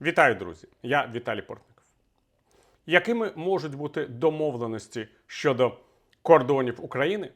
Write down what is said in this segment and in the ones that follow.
Вітаю, друзі! Я Віталій Портников. Якими можуть бути домовленості щодо кордонів України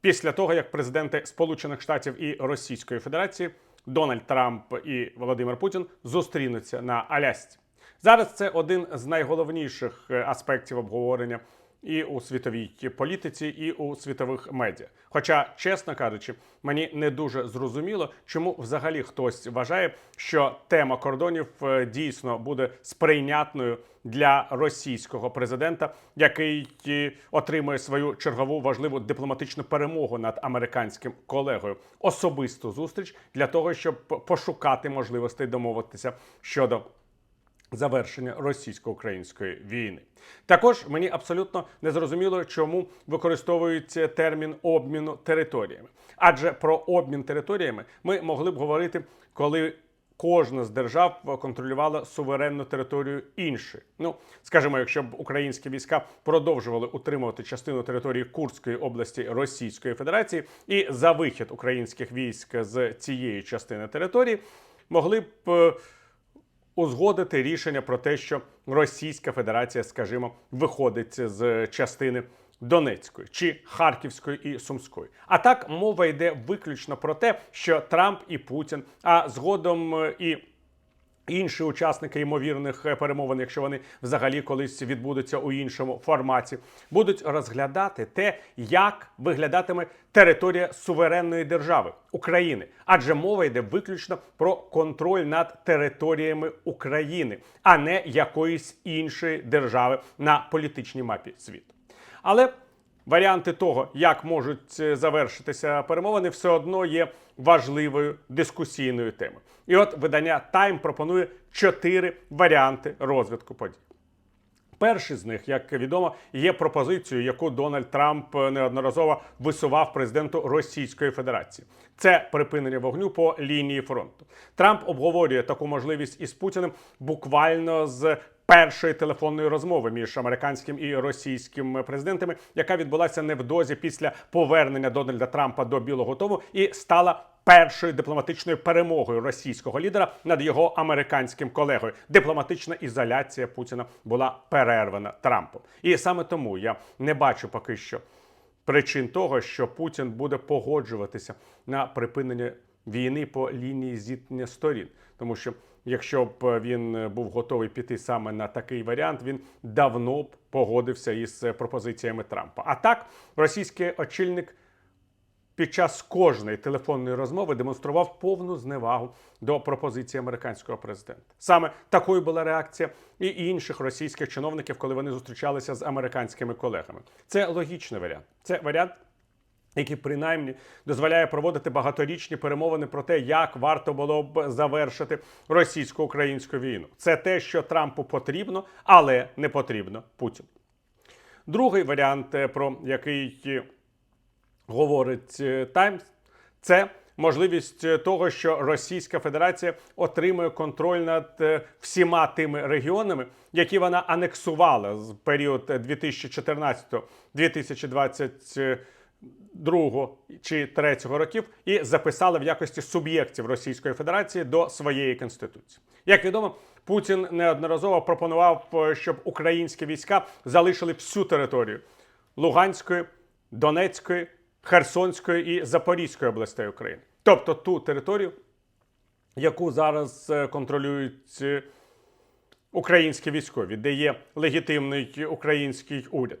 після того, як президенти Сполучених Штатів і Російської Федерації Дональд Трамп і Володимир Путін зустрінуться на Алясці? Зараз це один з найголовніших е, аспектів обговорення і у світовій політиці, і у світових медіа. Хоча, чесно кажучи, мені не дуже зрозуміло, чому взагалі хтось вважає, що тема кордонів е, дійсно буде сприйнятною для російського президента, який е, отримує свою чергову важливу дипломатичну перемогу над американським колегою. Особисту зустріч для того, щоб пошукати можливостей домовитися щодо завершення російсько-української війни. Також мені абсолютно не зрозуміло, чому використовується термін обміну територіями. Адже про обмін територіями ми могли б говорити, коли кожна з держав контролювала суверенну територію іншої. Ну, скажімо, якщо б українські війська продовжували утримувати частину території Курської області Російської Федерації, і за вихід українських військ з цієї частини території могли б. Узгодити рішення про те, що Російська Федерація, скажімо, виходить з частини Донецької чи Харківської і Сумської. А так мова йде виключно про те, що Трамп і Путін, а згодом е, і інші учасники ймовірних е, перемовин, якщо вони взагалі колись відбудуться у іншому форматі, будуть розглядати те, як виглядатиме територія суверенної держави України, адже мова йде виключно про контроль над територіями України, а не якоїсь іншої держави на політичній мапі світу. Але варіанти того, як можуть е, завершитися перемовини, все одно є важливою дискусійною темою. І от видання Time пропонує чотири варіанти розвитку подій. Перший з них, як відомо, є пропозицією, яку Дональд Трамп неодноразово висував президенту Російської Федерації. Це припинення вогню по лінії фронту. Трамп обговорює таку можливість із Путіним буквально з першої телефонної розмови між американським і російським президентами, яка відбулася невдовзі після повернення Дональда Трампа до Білого Дому і стала першою дипломатичною перемогою російського лідера над його американським колегою. Дипломатична ізоляція Путіна була перервана Трампом. І саме тому я не бачу поки що причин того, що Путін буде погоджуватися на припинення війни по лінії зіткнення сторін, тому що. Якщо б він був готовий піти саме на такий варіант, він давно б погодився із пропозиціями Трампа. А так, російський очільник під час кожної телефонної розмови демонстрував повну зневагу до пропозиції американського президента. Саме такою була реакція і інших російських чиновників, коли вони зустрічалися з американськими колегами. Це логічний варіант. Це варіант. Який принаймні дозволяє проводити багаторічні перемовини про те, як варто було б завершити російсько-українську війну. Це те, що Трампу потрібно, але не потрібно Путіну. Другий варіант, е, про який е, говорить е, Таймс, це можливість е, того, що Російська Федерація отримує контроль над е, всіма тими регіонами, які вона анексувала з період 2014-2022 чи 3 років і записала в якості суб'єктів Російської Федерації до своєї конституції. Як відомо, Путін неодноразово пропонував, е, щоб українські війська залишили всю територію Луганської, Донецької, Херсонської і Запорізької областей України, тобто ту територію, яку зараз е, контролюють е, українські військові, де є легітимний український уряд.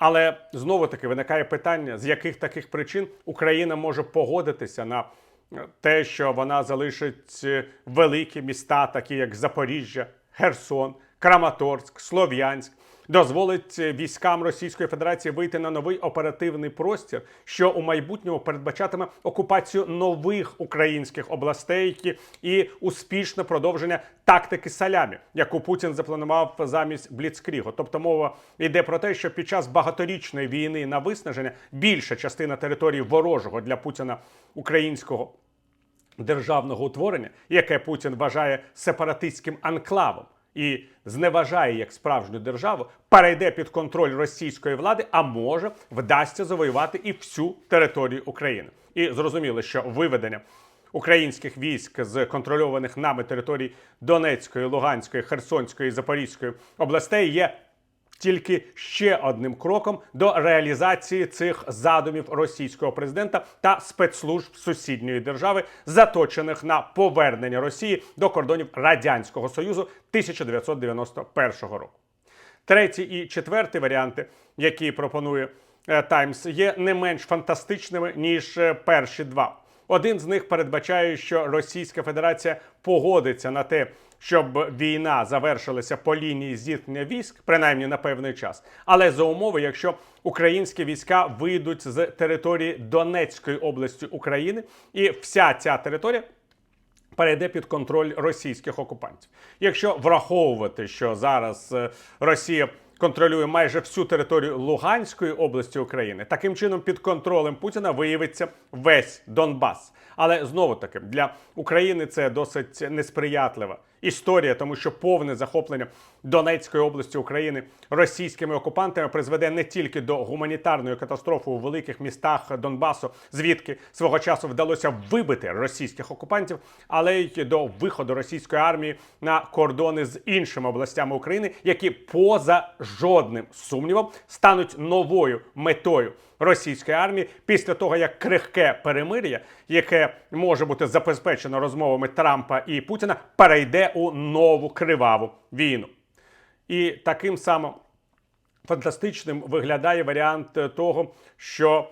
Але знову таки виникає питання, з яких таких причин Україна може погодитися на е, те, що вона залишить е, великі міста, такі як Запоріжжя, Херсон, Краматорськ, Слов'янськ, дозволить військам Російської Федерації вийти на новий оперативний простір, що у майбутньому передбачатиме окупацію нових українських областей і успішне продовження тактики салямі, яку Путін запланував замість Бліцкрігу. Тобто мова йде про те, що під час багаторічної війни на виснаження більша частина території ворожого для Путіна українського державного утворення, яке Путін вважає сепаратистським анклавом. І зневажає як справжню державу, перейде під контроль російської влади, а може вдасться завоювати і всю територію України. І зрозуміло, що виведення українських військ з контрольованих нами територій Донецької, Луганської, Херсонської Запорізької областей є тільки ще одним кроком до реалізації цих задумів російського президента та спецслужб сусідньої держави, заточених на повернення Росії до кордонів Радянського Союзу 1991 року. Третій і четвертий варіанти, які пропонує Таймс, є не менш фантастичними ніж е, перші два. Один з них передбачає, що Російська Федерація погодиться на те, щоб війна завершилася по лінії зіткнення військ, принаймні на певний час, але за умови, якщо українські війська вийдуть з території Донецької області України, і вся ця територія перейде під контроль російських окупантів. Якщо враховувати, що зараз е, Росія контролює майже всю територію Луганської області України, таким чином під контролем Путіна виявиться весь Донбас. Але знову таки для України це досить несприятлива історія, тому що повне захоплення Донецької області України російськими окупантами призведе не тільки до гуманітарної катастрофи у великих містах Донбасу, звідки свого часу вдалося вибити російських окупантів, але й до виходу російської армії на кордони з іншими областями України, які поза жодним сумнівом стануть новою метою російської армії після того, як крихке перемир'я, яке може бути забезпечено розмовами Трампа і Путіна, перейде у нову криваву війну. І таким самим фантастичним виглядає варіант того, що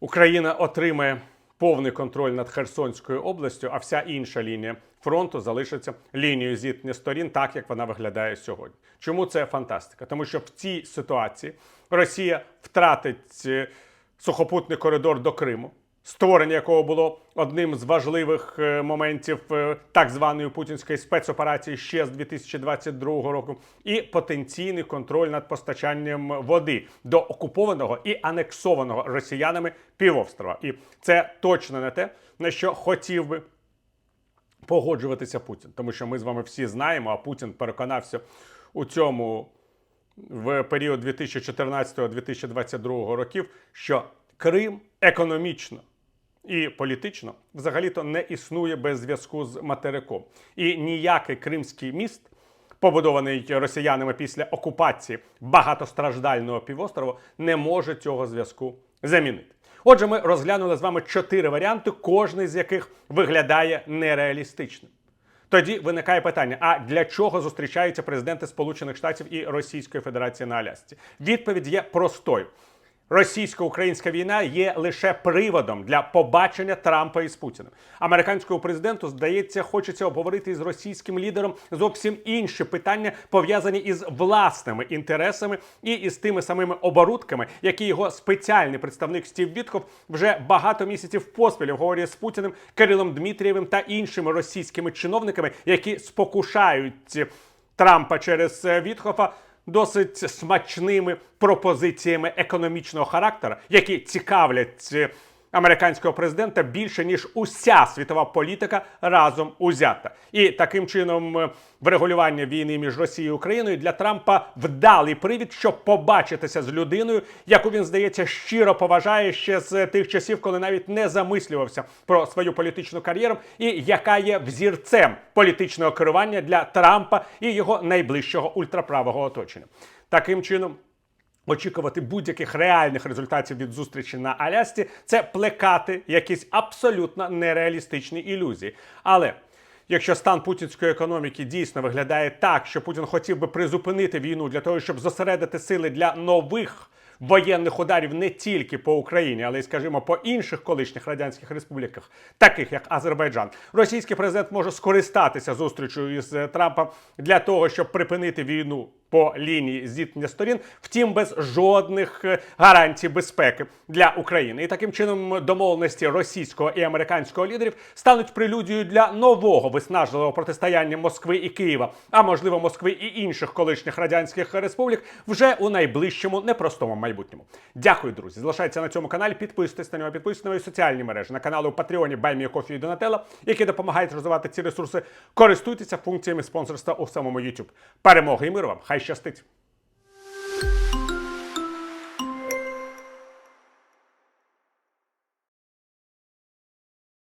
Україна отримає повний контроль над Херсонською областю, а вся інша лінія фронту залишиться лінією зіткнення сторін, так як вона виглядає сьогодні. Чому це фантастика? Тому що в цій ситуації Росія втратить е, сухопутний коридор до Криму. Створення якого було одним з важливих е, моментів е, так званої путінської спецоперації ще з 2022 року, і потенційний контроль над постачанням води до окупованого і анексованого росіянами півострова. І це точно не те, на що хотів би погоджуватися Путін, тому що ми з вами всі знаємо, а Путін переконався у цьому в період 2014-2022 років, що Крим економічно і політично взагалі-то не існує без зв'язку з материком. І ніякий кримський міст, побудований росіянами після окупації багатостраждального півострову, не може цього зв'язку замінити. Отже, ми розглянули з вами чотири варіанти, кожний з яких виглядає нереалістичним. Тоді виникає питання: а для чого зустрічаються президенти Сполучених Штатів і Російської Федерації на Алясці? Відповідь є простою. Російсько-українська війна є лише приводом для побачення Трампа із Путіним. Американському президенту здається, хочеться обговорити із російським лідером зовсім інші питання, пов'язані із власними інтересами і із тими самими оборудками, які його спеціальний представник Стів Вітков вже багато місяців поспіль обговорює з Путіним, Кирилом Дмитрієвим та іншими російськими чиновниками, які спокушають Трампа через е, Вітхофа досить смачними пропозиціями економічного характеру, які цікавлять е, американського президента більше ніж уся світова політика разом узята. І таким чином е, врегулювання війни між Росією і Україною для Трампа вдалий привід, щоб побачитися з людиною, яку він здається щиро поважає ще з тих часів, коли навіть не замислювався про свою політичну кар'єру, і яка є взірцем політичного керування для Трампа і його найближчого ультраправого оточення. Таким чином. Очікувати будь-яких реальних результатів від зустрічі на Алясці це плекати якісь абсолютно нереалістичні ілюзії. Але якщо стан путінської економіки дійсно виглядає так, що Путін хотів би призупинити війну для того, щоб зосередити сили для нових воєнних ударів не тільки по Україні, але й, скажімо, по інших колишніх радянських республіках, таких як Азербайджан, російський президент може скористатися зустрічю із Трампом для того, щоб припинити війну по лінії зіткнення сторін, втім без жодних е, гарантій безпеки для України. І таким чином домовленості російського і американського лідерів стануть прелюдією для нового виснажливого протистояння Москви і Києва, а можливо Москви і інших колишніх радянських республік вже у найближчому непростому майбутньому. Дякую, друзі. Залишайтеся на цьому каналі. Підписуйтесь на нього, підписуйтесь на мої соціальні мережі на канали у Патреоні Баймі Кофі і Донателла, які допомагають розвивати ці ресурси. Користуйтеся функціями спонсорства у самому YouTube. Перемоги і миру вам! Щастить!